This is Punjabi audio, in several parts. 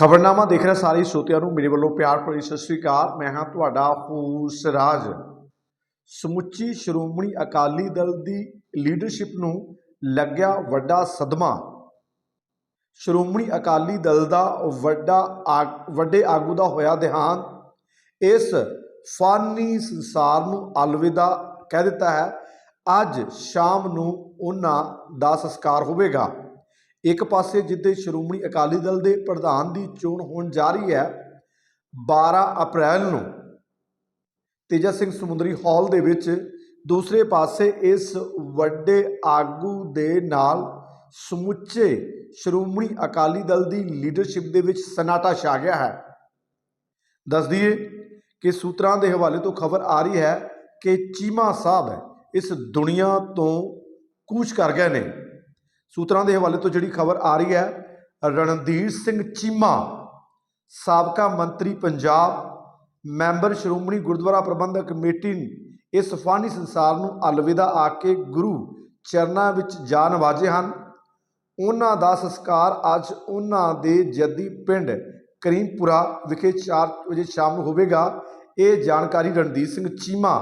ਖਬਰਨਾਮਾ ਦੇਖ ਰਹੇ ਸਾਰੇ ਸਰੋਤਿਆਂ ਨੂੰ, ਮੇਰੇ ਵੱਲੋਂ ਪਿਆਰ ਭਰੀ ਸਤਿ ਸ੍ਰੀ ਅਕਾਲ। ਮੈਂ ਹਾਂ ਤੁਹਾਡਾ ਹੂਸ ਰਾਜ ਸਮੁੱਚੀ ਸ਼੍ਰੋਮਣੀ ਅਕਾਲੀ ਦਲ ਦੀ ਲੀਡਰਸ਼ਿਪ ਨੂੰ ਲੱਗਿਆ ਵੱਡਾ ਸਦਮਾ। ਸ਼੍ਰੋਮਣੀ ਅਕਾਲੀ ਦਲ ਦਾ ਵੱਡਾ ਆ- ਵੱਡੇ ਆਗੂ ਦਾ ਹੋਇਆ ਦੇਹਾਂਤ। ਇਸ ਫਾਨੀ ਸੰਸਾਰ ਨੂੰ ਅਲਵਿਦਾ ਕਹਿ ਦਿੱਤਾ ਹੈ। ਅੱਜ ਸ਼ਾਮ ਨੂੰ ਉਹਨਾਂ ਦਾ ਸੰਸਕਾਰ ਹੋਵੇਗਾ। ਇੱਕ ਪਾਸੇ ਜਿੱਦੇ ਸ਼੍ਰੋਮਣੀ ਅਕਾਲੀ ਦਲ ਦੇ ਪ੍ਰਧਾਨ ਦੀ ਚੋਣ ਹੋਣ ਜਾ ਰਹੀ ਹੈ 12 ਅਪ੍ਰੈਲ ਨੂੰ। ਤੇਜਾ ਸਿੰਘ ਸਮੁੰਦਰੀ ਹਾਲ ਦੇ ਵਿੱਚ ਦੂਸਰੇ ਪਾਸੇ ਇਸ ਵੱਡੇ ਆਗੂ ਦੇ ਨਾਲ ਸਮੁੱਚੇ ਸ਼੍ਰੋਮਣੀ ਅਕਾਲੀ ਦਲ ਦੀ ਲੀਡਰਸ਼ਿਪ ਦੇ ਵਿੱਚ ਸਨਾਟਾ ਛਾ ਗਿਆ ਹੈ। ਦੱਸ ਦਈਏ ਕਿ ਸੂਤਰਾਂ ਦੇ ਹਵਾਲੇ ਤੋਂ ਖਬਰ ਆ ਰਹੀ ਹੈ ਕਿ ਚੀਮਾ ਸਾਹਿਬ ਇਸ ਦੁਨੀਆ ਤੋਂ ਕੂਚ ਕਰ ਗਏ ਨੇ। ਸੂਤਰਾਂ ਦੇ ਹਵਾਲੇ ਤੋਂ ਜਿਹੜੀ ਖਬਰ ਆ ਰਹੀ ਹੈ, ਰਣਧੀਰ ਸਿੰਘ ਚੀਮਾ, ਸਾਬਕਾ ਮੰਤਰੀ ਪੰਜਾਬ, ਮੈਂਬਰ ਸ਼੍ਰੋਮਣੀ ਗੁਰਦੁਆਰਾ ਪ੍ਰਬੰਧਕ ਕਮੇਟੀ ਇਸ ਫਾਨੀ ਸੰਸਾਰ ਨੂੰ ਅਲਵਿਦਾ ਆ ਕੇ ਗੁਰੂ ਚਰਨਾਂ ਵਿੱਚ ਜਾ ਨਵਾਜੇ ਹਨ। ਉਹਨਾਂ ਦਾ ਸੰਸਕਾਰ ਅੱਜ ਉਹਨਾਂ ਦੇ ਜੱਦੀ ਪਿੰਡ ਕਰੀਮਪੁਰਾ ਵਿਖੇ 4 ਵਜੇ ਸ਼ਾਮ ਨੂੰ ਹੋਵੇਗਾ। ਇਹ ਜਾਣਕਾਰੀ ਰਣਦੀਪ ਸਿੰਘ ਚੀਮਾ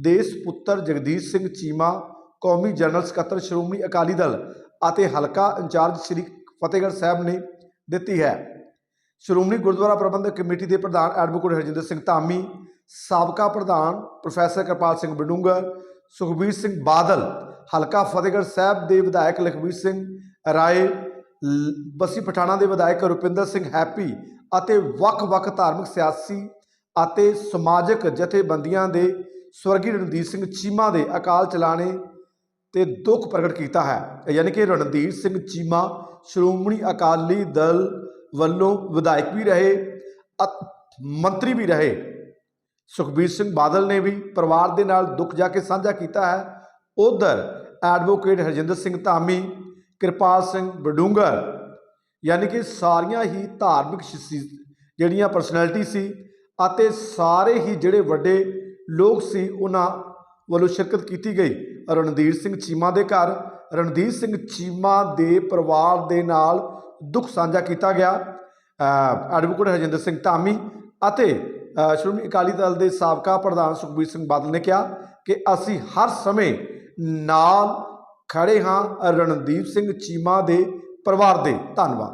ਦੇਸ਼ ਪੁੱਤਰ ਜਗਦੀਸ਼ ਸਿੰਘ ਚੀਮਾ, ਕੌਮੀ ਜਨਰਲ ਸਕੱਤਰ ਸ਼੍ਰੋਮਣੀ ਅਕਾਲੀ ਦਲ ਅਤੇ ਹਲਕਾ ਇੰਚਾਰਜ ਸ੍ਰੀ ਫਤਿਹਗੜ੍ਹ ਸਾਹਿਬ ਨੇ ਦਿੱਤੀ ਹੈ। ਸ਼੍ਰੋਮਣੀ ਗੁਰਦੁਆਰਾ ਪ੍ਰਬੰਧਕ ਕਮੇਟੀ ਦੇ ਪ੍ਰਧਾਨ ਐਡਵੋਕੇਟ ਹਰਜਿੰਦਰ ਸਿੰਘ ਧਾਮੀ, ਸਾਬਕਾ ਪ੍ਰਧਾਨ ਪ੍ਰੋਫੈਸਰ ਕਿਰਪਾਲ ਸਿੰਘ ਬਡੂੰਗਰ, ਸੁਖਬੀਰ ਸਿੰਘ ਬਾਦਲ, ਹਲਕਾ ਫਤਿਹਗੜ੍ਹ ਸਾਹਿਬ ਦੇ ਵਿਧਾਇਕ ਲਖਬੀਰ ਸਿੰਘ ਰਾਏ ਲ- ਬਸੀ ਪਠਾਣਾ ਦੇ ਵਿਧਾਇਕ ਰੁਪਿੰਦਰ ਸਿੰਘ ਹੈਪੀ ਅਤੇ ਵੱਖ-ਵੱਖ ਧਾਰਮਿਕ ਸਿਆਸੀ ਅਤੇ ਸਮਾਜਿਕ ਜਥੇਬੰਦੀਆਂ ਦੇ ਸਵਰਗੀ ਰਣਜੀਤ ਸਿੰਘ ਚੀਮਾ ਦੇ ਅਕਾਲ ਚਲਾਣੇ ਤੇ ਦੁੱਖ ਪ੍ਰਗਟ ਕੀਤਾ ਹੈ। ਯਾਨੀ ਕਿ ਰਣਧੀਰ ਸਿੰਘ ਚੀਮਾ, ਸ਼੍ਰੋਮਣੀ ਅਕਾਲੀ ਦਲ ਵੱਲੋਂ ਵਿਧਾਇਕ ਵੀ ਰਹੇ, ਅਤੇ, ਮੰਤਰੀ ਵੀ ਰਹੇ। ਸੁਖਬੀਰ ਸਿੰਘ ਬਾਦਲ ਨੇ ਵੀ ਪਰਿਵਾਰ ਦੇ ਨਾਲ ਦੁੱਖ ਜਾ ਕੇ ਸਾਂਝਾ ਕੀਤਾ ਹੈ। ਉਧਰ ਐਡਵੋਕੇਟ ਹਰਜਿੰਦਰ ਸਿੰਘ ਧਾਮੀ, ਕਿਰਪਾਲ ਸਿੰਘ ਬਡੂੰਗਰ, ਯਾਨੀ ਕਿ ਸਾਰੀਆਂ ਹੀ ਧਾਰਮਿਕ ਜਿਹੜੀਆਂ ਪਰਸਨੈਲਿਟੀ ਸੀ ਅਤੇ ਸਾਰੇ ਹੀ ਜਿਹੜੇ ਵੱਡੇ ਲੋਕ ਸੀ, ਉਹਨਾਂ ਵੱਲੋਂ ਸ਼ਿਰਕਤ ਕੀਤੀ ਗਈ। ਰਣਧੀਰ ਸਿੰਘ ਚੀਮਾ ਦੇ ਘਰ। ਰਣਧੀਰ ਸਿੰਘ ਚੀਮਾ ਦੇ ਪਰਿਵਾਰ ਦੇ ਨਾਲ ਦੁੱਖ ਸਾਂਝਾ ਕੀਤਾ ਗਿਆ। ਐਡਵੋਕੇਟ ਹਰਜਿੰਦਰ ਸਿੰਘ ਧਾਮੀ ਅਤੇ ਸ਼੍ਰੋਮਣੀ ਅਕਾਲੀ ਦਲ ਦੇ ਸਾਬਕਾ ਪ੍ਰਧਾਨ ਸੁਖਬੀਰ ਸਿੰਘ ਬਾਦਲ ਨੇ ਕਿਹਾ ਕਿ ਅਸੀਂ ਹਰ ਸਮੇਂ ਨਾਲ ਖੜੇ ਹਾਂ। ਰਣਦੀਪ ਸਿੰਘ ਚੀਮਾ ਦੇ ਪਰਿਵਾਰ ਦੇ ਧੰਨਵਾਦ।